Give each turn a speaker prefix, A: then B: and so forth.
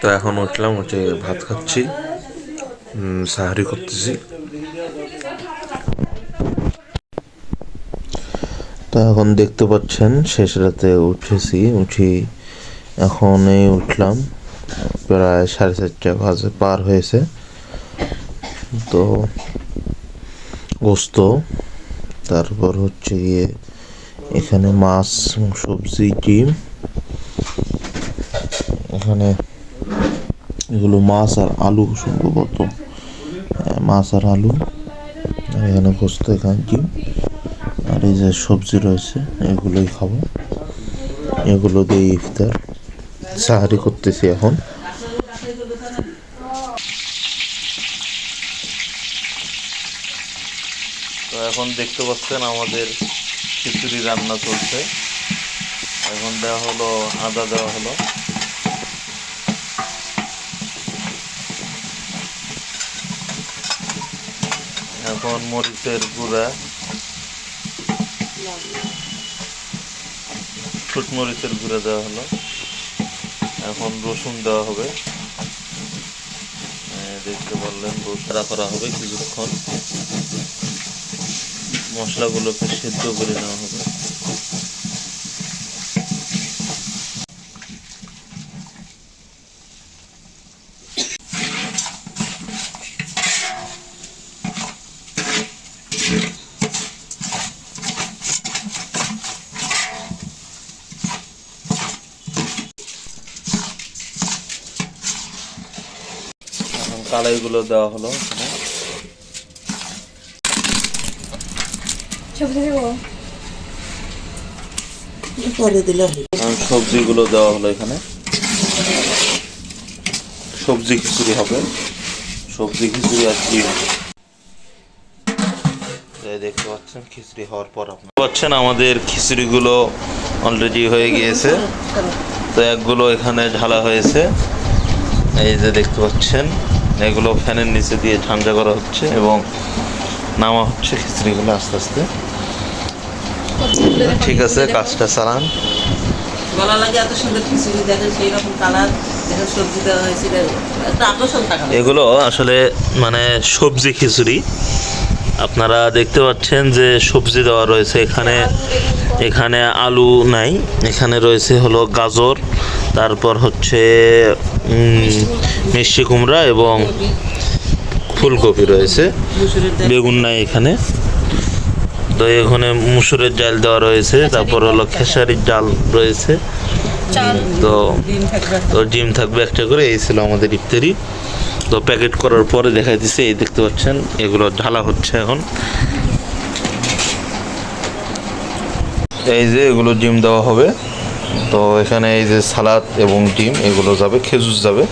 A: তো এখন উঠলাম, উঠে ভাত খাচ্ছি। সাহারি করতেছি। তো এখন দেখতে পাচ্ছেন, শেষ রাতে উঠেছি। উঠি এখন এই উঠলাম। প্রায় সাড়ে চারটে বাজে, পার হয়েছে। তো গোস্ত, তারপর হচ্ছে গিয়ে এখানে মাছ, সবজি, ডিম। এগুলো মাছ আর আলু সম্ভবত। হ্যাঁ, মাছ আর আলু। এখানে গোস্ত এখানে আর এই যে সবজি রয়েছে এগুলোই খাব। এগুলো দিয়ে ইফতার। সাহারি করতেছি এখন। তো এখন দেখতে পাচ্ছেন আমাদের খিচুড়ি রান্না চলছে। এখন দেওয়া হলো আদা দেওয়া হলো। এখন মরিচের গুঁড়া। মরিচের গুঁড়া দেওয়া হলো। এখন রসুন দেওয়া হবে। দেখতে পারলেন রোদরা করা হবে কিছুক্ষণ। মশলাগুলোকে সেদ্ধ করে নেওয়া হবে। কালাইগুলো দেওয়া হলো সবজিগুলো দেওয়া হলো এখানে। সবজি খিচুড়ি হবে। সবজি খিচুড়ি আর এই দেখতে পাচ্ছেন খিচুড়ি হওয়ার পর আপনার পাচ্ছেন আমাদের খিচুড়িগুলো অলরেডি হয়ে গিয়েছে। তো একগুলো এখানে ঢালা হয়েছে। এই যে দেখতে পাচ্ছেন এগুলো ফ্যানের নিচে দিয়ে ঠান্ডা করা হচ্ছে এবং নামা হচ্ছে খিচুড়িগুলো আস্তে আস্তে। ঠিক আছে কাজটা চালান এগুলো আসলে মানে সবজি খিচুড়ি। আপনারা দেখতে পাচ্ছেন যে সবজি দেওয়া রয়েছে এখানে। এখানে আলু নাই এখানে রয়েছে হলো গাজর তারপর হচ্ছে মিষ্টি কুমড়া এবং ফুলকপি রয়েছে বেগুন নাই এখানে। তো এখানে মুসুরের ডাল দেওয়া রয়েছে তারপর হলো খেসারির ডাল রয়েছে। তো তো ডিম থাকবে একটা করে এই ছিল আমাদের ইফতারি। তো প্যাকেট করার পরে দেখাই দিচ্ছে এই দেখতে পাচ্ছেন এগুলো ঢালা হচ্ছে এখন। এই যে এগুলো ডিম দেওয়া হবে তো এখানে এই যে সালাদ এবং ডিম, এগুলো যাবে, খেজুর যাবে।